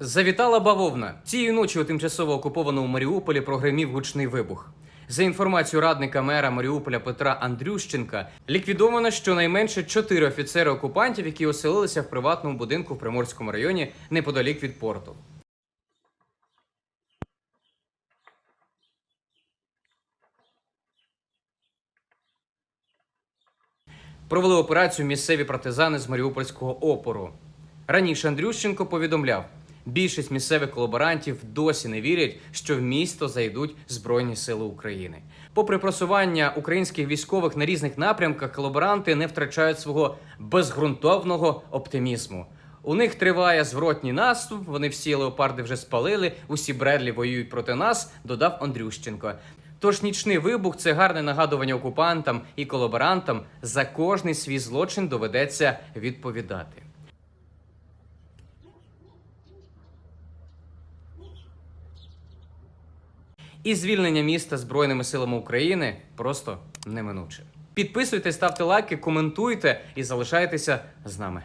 Завітала бавовна. Цієї ночі у тимчасово окупованому Маріуполі прогремів гучний вибух. За інформацією радника мера Маріуполя Петра Андрющенка, ліквідовано щонайменше чотири офіцери окупантів, які оселилися в приватному будинку в Приморському районі неподалік від порту. Провели операцію місцеві партизани з Маріупольського опору. Раніше Андрющенко повідомляв, більшість місцевих колаборантів досі не вірять, що в місто зайдуть Збройні Сили України. Попри просування українських військових на різних напрямках, колаборанти не втрачають свого безґрунтовного оптимізму. У них триває зворотній наступ. Вони всі леопарди вже спалили. Усі Бредлі воюють проти нас. Додав Андрющенко. Тож нічний вибух це гарне нагадування окупантам і колаборантам. За кожний свій злочин доведеться відповідати. І звільнення міста Збройними силами України просто неминуче. Підписуйтесь, ставте лайки, коментуйте і залишайтеся з нами.